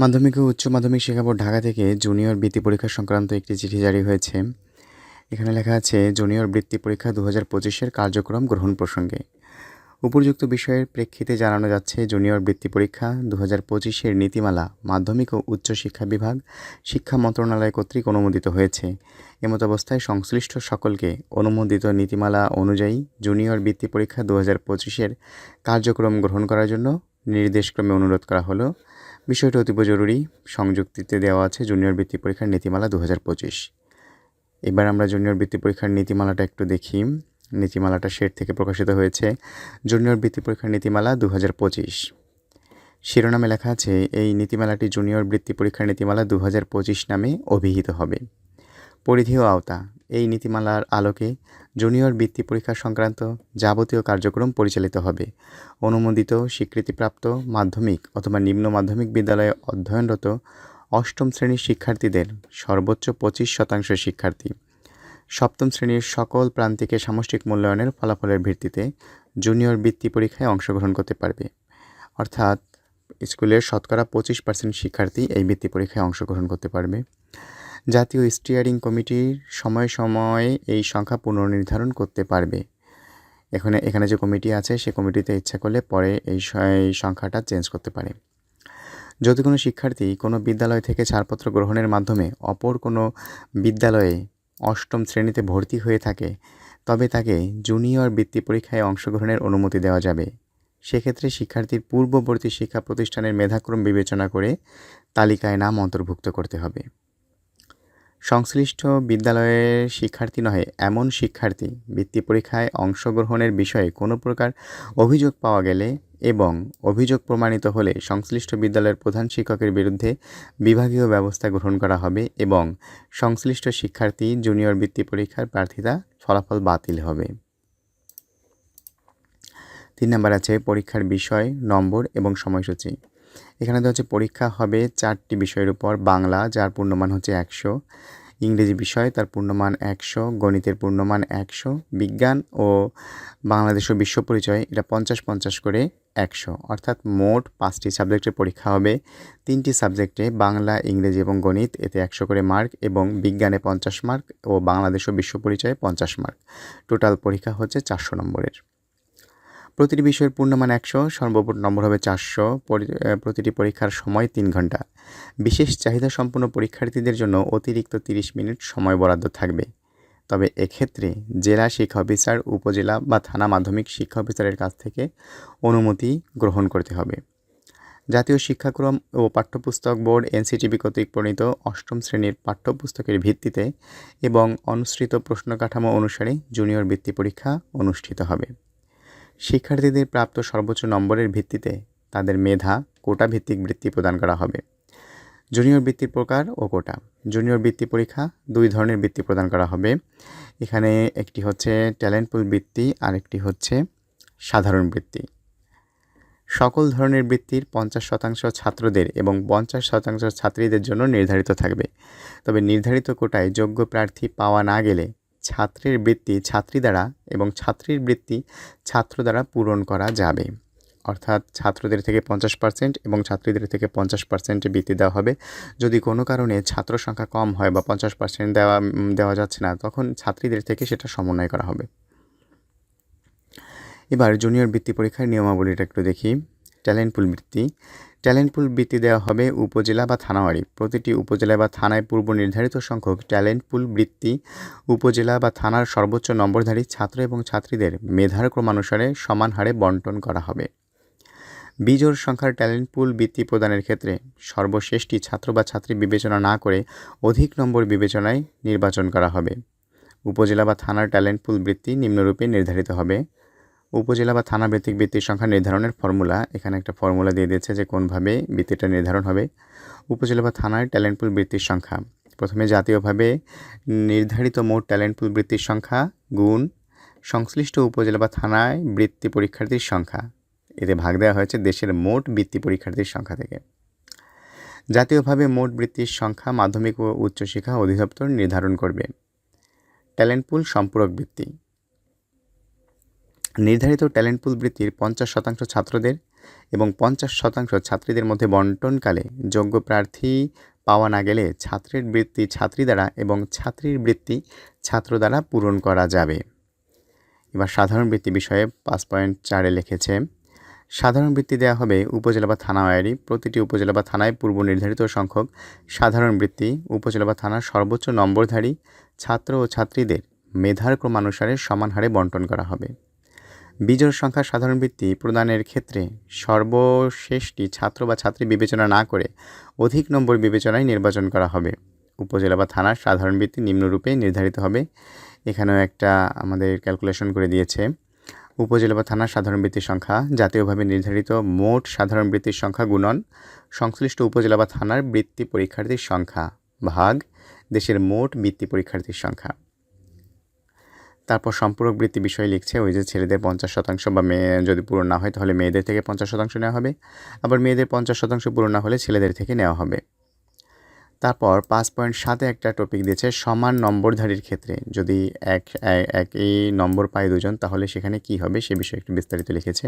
মাধ্যমিক ও উচ্চ মাধ্যমিক শিক্ষা বোর্ড ঢাকা থেকে জুনিয়র বৃত্তি পরীক্ষা সংক্রান্ত একটি চিঠি জারি হয়েছে। এখানে লেখা আছে, জুনিয়র বৃত্তি পরীক্ষা দু হাজার পঁচিশের কার্যক্রম গ্রহণ প্রসঙ্গে। উপযুক্ত বিষয়ের প্রেক্ষিতে জানানো যাচ্ছে, জুনিয়র বৃত্তি পরীক্ষা দু হাজার পঁচিশের নীতিমালা, মাধ্যমিক ও উচ্চ শিক্ষা বিভাগ, শিক্ষা মন্ত্রণালয় কর্তৃক অনুমোদিত হয়েছে। এমত অবস্থায় সংশ্লিষ্ট সকলকে অনুমোদিত নীতিমালা অনুযায়ী জুনিয়র বৃত্তি পরীক্ষা দু হাজার পঁচিশের কার্যক্রম গ্রহণ করার জন্য নির্দেশক্রমে অনুরোধ করা হলো। বিষয়টি অতীব জরুরি। সংযুক্তিতে দেওয়া আছে জুনিয়র বৃত্তি পরীক্ষার নীতিমালা দু হাজার পঁচিশ। এবার আমরা জুনিয়র বৃত্তি পরীক্ষার নীতিমালাটা একটু দেখি। নীতিমালাটা শেড থেকে প্রকাশিত হয়েছে। জুনিয়র বৃত্তি পরীক্ষার নীতিমালা দু পঁচিশ। শিরোনামে লেখা আছে, এই নীতিমালাটি জুনিয়র বৃত্তি পরীক্ষার নীতিমালা দু হাজার পঁচিশ নামে অভিহিত হবে। পরিধি ও আওতা এই নীতিমালার আলোকে জুনিয়র বৃত্তি পরীক্ষা সংক্রান্ত যাবতীয় কার্যক্রম পরিচালিত হবে। অনুমোদিত স্বীকৃতিপ্রাপ্ত মাধ্যমিক অথবা নিম্ন মাধ্যমিক বিদ্যালয়ে অধ্যয়নরত অষ্টম শ্রেণির শিক্ষার্থীদের সর্বোচ্চ পঁচিশ শতাংশ শিক্ষার্থী। সপ্তম শ্রেণির সকল প্রান্তিকে সামষ্টিক মূল্যায়নের ফলাফলের ভিত্তিতে জুনিয়র বৃত্তি পরীক্ষায় অংশগ্রহণ করতে পারবে। অর্থাৎ স্কুলের শতকরা পঁচিশ পার্সেন্ট শিক্ষার্থী এই বৃত্তি পরীক্ষায় অংশগ্রহণ করতে পারবে। জাতীয় স্টিয়ারিং কমিটির সময় সময়ে এই সংখ্যা পুনর্নির্ধারণ করতে পারবে। এখানে এখানে যে কমিটি আছে, সে কমিটিতে ইচ্ছা করলে পরে এই এই সংখ্যাটা চেঞ্জ করতে পারে। যদি কোনো শিক্ষার্থী কোনো বিদ্যালয় থেকে ছাড়পত্র গ্রহণের মাধ্যমে অপর কোনো বিদ্যালয়ে অষ্টম শ্রেণীতে ভর্তি হয়ে থাকে, তবে তাকে জুনিয়র বৃত্তি পরীক্ষায় অংশগ্রহণের অনুমতি দেওয়া যাবে। সেক্ষেত্রে শিক্ষার্থীর পূর্ববর্তী শিক্ষা প্রতিষ্ঠানের মেধাক্রম বিবেচনা করে তালিকায় নাম অন্তর্ভুক্ত করতে হবে। সংশ্লিষ্ট বিদ্যালয়ের শিক্ষার্থী নহে, এমন শিক্ষার্থী বৃত্তি পরীক্ষায় অংশগ্রহণের বিষয়ে কোনো প্রকার অভিযোগ পাওয়া গেলে এবং অভিযোগ প্রমাণিত হলে সংশ্লিষ্ট বিদ্যালয়ের প্রধান শিক্ষকের বিরুদ্ধে বিভাগীয় ব্যবস্থা গ্রহণ করা হবে এবং সংশ্লিষ্ট শিক্ষার্থী জুনিয়র বৃত্তি পরীক্ষার প্রার্থিতা ফলাফল বাতিল হবে। তিন নম্বর আছে পরীক্ষার বিষয়, নম্বর এবং সময়সূচি। এখানে তো হচ্ছে পরীক্ষা হবে চারটি বিষয়ের উপর, বাংলা, যার পূর্ণমান হচ্ছে একশো, ইংরেজি বিষয়, তার পূর্ণমান একশো, গণিতের পূর্ণমান একশো, বিজ্ঞান ও বাংলাদেশ ও বিশ্ব পরিচয়, এটা পঞ্চাশ পঞ্চাশ করে একশো। অর্থাৎ মোট পাঁচটি সাবজেক্টের পরীক্ষা হবে। তিনটি সাবজেক্টে বাংলা, ইংরেজি এবং গণিত, এতে একশো করে মার্ক এবং বিজ্ঞানে পঞ্চাশ মার্ক ও বাংলাদেশ ও বিশ্ব পরিচয়ে পঞ্চাশ মার্ক। টোটাল পরীক্ষা হচ্ছে চারশো নম্বরের। প্রতিটি বিষয়ের পূর্ণমান একশো সর্বোপর নম্বর হবে চারশো প্রতিটি পরীক্ষার সময় তিন ঘণ্টা। বিশেষ চাহিদা সম্পন্ন পরীক্ষার্থীদের জন্য অতিরিক্ত তিরিশ মিনিট সময় বরাদ্দ থাকবে। তবে এক্ষেত্রে জেলা শিক্ষা অফিসার, উপজেলা বা থানা মাধ্যমিক শিক্ষা অফিসারের কাছ থেকে অনুমতি গ্রহণ করতে হবে। জাতীয় শিক্ষাক্রম ও পাঠ্যপুস্তক বোর্ড এনসিটিভি কর্তৃক প্রণীত অষ্টম শ্রেণির পাঠ্যপুস্তকের ভিত্তিতে এবং অনুসৃত প্রশ্ন কাঠামো অনুসারে জুনিয়র বৃত্তি পরীক্ষা অনুষ্ঠিত হবে। শিক্ষার্থীদের প্রাপ্ত সর্বোচ্চ নম্বরের ভিত্তিতে তাদের মেধা কোটা ভিত্তিক বৃত্তি প্রদান করা হবে। জুনিয়র বৃত্তির প্রকার ও কোটা। জুনিয়র বৃত্তি পরীক্ষা দুই ধরনের বৃত্তি প্রদান করা হবে। এখানে একটি হচ্ছে ট্যালেন্ট পুল বৃত্তি আর একটি হচ্ছে সাধারণ বৃত্তি। সকল ধরনের বৃত্তির পঞ্চাশ শতাংশ ছাত্রদের এবং পঞ্চাশ শতাংশ ছাত্রীদের জন্য নির্ধারিত থাকবে। তবে নির্ধারিত কোটায় যোগ্য প্রার্থী পাওয়া না গেলে ছাত্রের বৃত্তি ছাত্রী দ্বারা এবং ছাত্রীর বৃত্তি ছাত্র দ্বারা পূরণ করা যাবে। অর্থাৎ ছাত্রদের থেকে পঞ্চাশ পার্সেন্ট এবং ছাত্রীদের থেকে পঞ্চাশ পার্সেন্ট বৃত্তি দেওয়া হবে। যদি কোনো কারণে ছাত্র সংখ্যা কম হয় বা পঞ্চাশ পার্সেন্ট দেওয়া দেওয়া যাচ্ছে না, তখন ছাত্রীদের থেকে সেটা সমন্বয় করা হবে। এবার জুনিয়র বৃত্তি পরীক্ষার নিয়মাবলীটা একটু দেখি। ট্যালেন্ট পুল বৃত্তি। ট্যালেন্ট পুল বৃত্তি দেওয়া হবে উপজেলা বা থানাওয়ারি। প্রতিটি উপজেলা বা থানায় পূর্ব নির্ধারিত সংখ্যক ট্যালেন্ট পুল বৃত্তি উপজেলা বা থানার সর্বোচ্চ নম্বরধারী ছাত্র এবং ছাত্রীদের মেধার ক্রমানুসারে সমান হারে বন্টন করা হবে। বিজোর সংখ্যার ট্যালেন্ট পুল বৃত্তি প্রদানের ক্ষেত্রে সর্বশেষটি ছাত্র বা ছাত্রী বিবেচনা না করে অধিক নম্বর বিবেচনায় নির্বাচন করা হবে। উপজেলা বা থানার ট্যালেন্ট পুল বৃত্তি নিম্নরূপে নির্ধারিত হবে। উপজেলা বা থানা ভিত্তিক বৃত্তির সংখ্যা নির্ধারণের ফর্মুলা এখানে একটা ফর্মুলা দিয়ে দিয়েছে যে কোনভাবে বৃত্তিটা নির্ধারণ হবে। উপজেলা বা থানার ট্যালেন্ট পুল বৃত্তির সংখ্যা। প্রথমে জাতীয়ভাবে নির্ধারিত মোট ট্যালেন্ট পুল বৃত্তির সংখ্যা গুণ সংশ্লিষ্ট উপজেলা বা থানায় বৃত্তি পরীক্ষার্থীর সংখ্যা। এতে ভাগ দেওয়া হয়েছে দেশের মোট বৃত্তি পরীক্ষার্থীর সংখ্যা থেকে। জাতীয়ভাবে মোট বৃত্তির সংখ্যা মাধ্যমিক ও উচ্চশিক্ষা অধিদপ্তর নির্ধারণ করবে। ট্যালেন্ট পুল সম্পূরক বৃত্তি। নির্ধারিত ট্যালেন্ট পুল বৃত্তির পঞ্চাশ শতাংশ ছাত্রদের এবং পঞ্চাশ শতাংশ ছাত্রীদের মধ্যে বন্টনকালে যোগ্য প্রার্থী পাওয়া না গেলে ছাত্রের বৃত্তি ছাত্রী দ্বারা এবং ছাত্রীর বৃত্তি ছাত্র দ্বারা পূরণ করা যাবে। এবার সাধারণ বৃত্তি বিষয়ে পাঁচ পয়েন্ট চারে লিখেছে, সাধারণ বৃত্তি দেওয়া হবে উপজেলা বা থানা ওয়ারি প্রতিটি উপজেলা বা থানায় পূর্ব নির্ধারিত সংখ্যক সাধারণ বৃত্তি, উপজেলা বা থানার সর্বোচ্চ নম্বরধারী ছাত্র ও ছাত্রীদের মেধার ক্রমানুসারে সমান হারে বন্টন করা হবে। বিজোড় সংখ্যা সাধারণ বৃত্তি প্রদানের ক্ষেত্রে সর্বশেষটি ছাত্র বা ছাত্রী বিবেচনা না করে অধিক নম্বর বিবেচনায় নির্বাচন করা হবে। উপজেলা বা থানার সাধারণ বৃত্তি নিম্নরূপে নির্ধারিত হবে। এখানেও একটা আমাদের ক্যালকুলেশন করে দিয়েছে। উপজেলা বা থানার সাধারণ বৃত্তির সংখ্যা জাতীয়ভাবে নির্ধারিত মোট সাধারণ বৃত্তির সংখ্যা গুণন সংশ্লিষ্ট উপজেলা বা থানার বৃত্তি পরীক্ষার্থীর সংখ্যা ভাগ দেশের মোট বৃত্তি পরীক্ষার্থীর সংখ্যা। তারপর সম্পূরক বৃত্তি বিষয়ে লিখছে ওই যে ছেলেদের পঞ্চাশ শতাংশ বা মেয়ে যদি পূরণ না হয় তাহলে মেয়েদের থেকে পঞ্চাশ শতাংশ নেওয়া হবে। আবার মেয়েদের পঞ্চাশ শতাংশ পূরণ না হলে ছেলেদের থেকে নেওয়া হবে। তারপর পাঁচ পয়েন্ট সাতে একটা টপিক দিয়েছে সমান নম্বরধারীর ক্ষেত্রে। যদি এক একই নম্বর পায় দুজন তাহলে সেখানে কি হবে সে বিষয়ে একটু বিস্তারিত লিখেছে।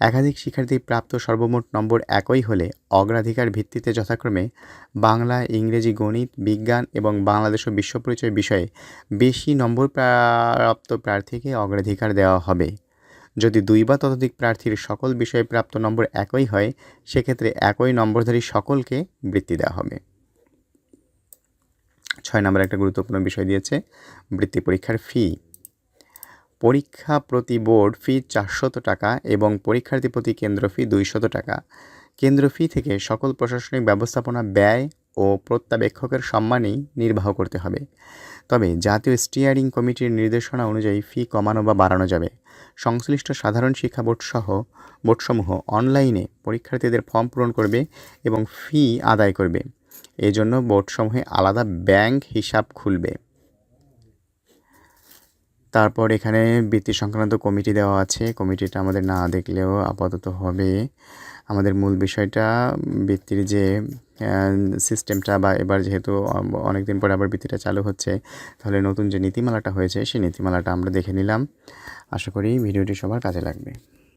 একাধিক শিক্ষার্থী প্রাপ্ত সর্বমোট নম্বর একই হলে অগ্রাধিকার ভিত্তিতে যথাক্রমে বাংলা, ইংরেজি, গণিত, বিজ্ঞান এবং বাংলাদেশ ও বিশ্ব পরিচয় বিষয়ে বেশি নম্বর প্রাপ্ত প্রার্থীকে অগ্রাধিকার দেওয়া হবে। যদি দুই বা ততোধিক প্রার্থীর সকল বিষয়ে প্রাপ্ত নম্বর একই হয়, সেক্ষেত্রে একই নম্বরধারী সকলকে বৃত্তি দেওয়া হবে। ছয় নম্বর একটা গুরুত্বপূর্ণ বিষয় দিয়েছে, বৃত্তি পরীক্ষার ফি পরীক্ষা প্রতি বোর্ড ফি চারশত টাকা এবং পরীক্ষার্থী প্রতি কেন্দ্র ফি দুইশত টাকা। কেন্দ্র ফি থেকে সকল প্রশাসনিক ব্যবস্থাপনা ব্যয় ও প্রত্যাবেক্ষকের সম্মানেই নির্বাহ করতে হবে। তবে জাতীয় স্টিয়ারিং কমিটির নির্দেশনা অনুযায়ী ফি কমানো বা বাড়ানো যাবে। সংশ্লিষ্ট সাধারণ শিক্ষা বোর্ড সহ বোর্ডসমূহ অনলাইনে পরীক্ষার্থীদের ফর্ম পূরণ করবে এবং ফি আদায় করবে। এই জন্য বোর্ডসমূহে আলাদা ব্যাংক হিসাব খুলবে। তারপর এখানে বৃত্তি সংক্রান্ত কমিটি দেওয়া আছে। কমিটিটা আমাদের না দেখলেও আপাতত হবে। আমাদের মূল বিষয়টা বৃত্তির যে সিস্টেমটা বা এবার যেহেতু অনেক দিন পরে আবার বৃত্তিটা চালু হচ্ছে, তাহলে নতুন যে নীতিমালাটা হয়েছে, সেই নীতিমালাটা আমরা দেখে নিলাম। আশা করি ভিডিওটি সবার কাজে লাগবে।